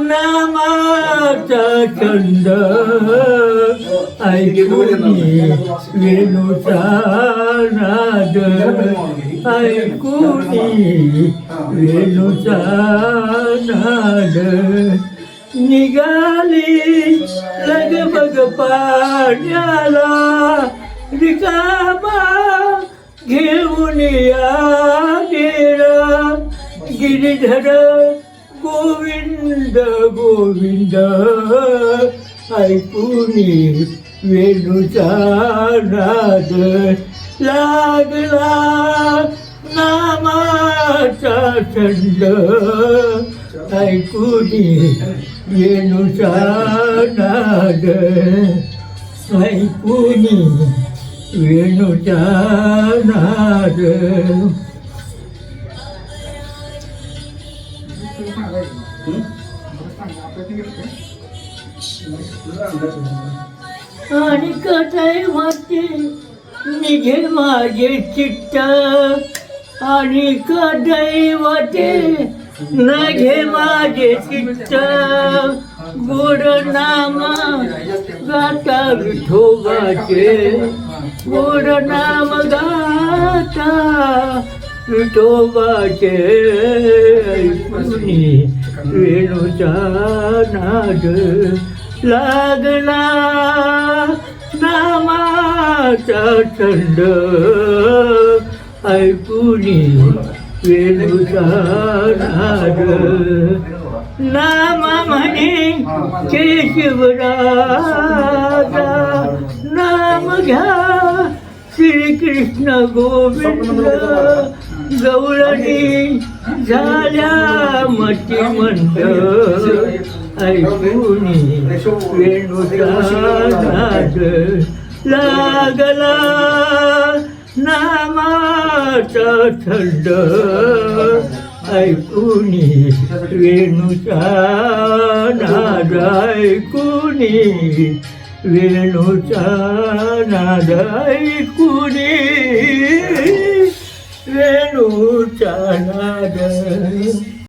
नामाचा छंद ऐकून वेणूचा नाद ऐकून वेणूचा नाद निघाली लगबग पाण्याला रिकामा घेऊन या डेरा गिरिधर गोविंद गोविंद ऐकुनी वेणूचा नाद लागला नामाचा छंद ऐकुनी वेणूचा नाद ऐकुनी वेणूचा आणि कथाय वाटते निघे माझे चित्त आणि कथाय वाटे नघे माझे चित्त गोड नाम गाता विठोबाचे. गोड नाम गा विठोबाचे ऐकुनी वेणूचा नाद लागला. नामाचा छंद ऐकुनी वेणूचा नाद. नाम म्हणे केशवराजा नाम घ्या श्रीकृष्ण गोविंद. गवळणी झाल्या मती म्हणत ऐकुनी वेणूचा लागला. नामाचा थंड. ऐकुनी वेणूचा नाद. ऐकुनी वेणूचा नाद. ऐकुनी वेणूचा नाद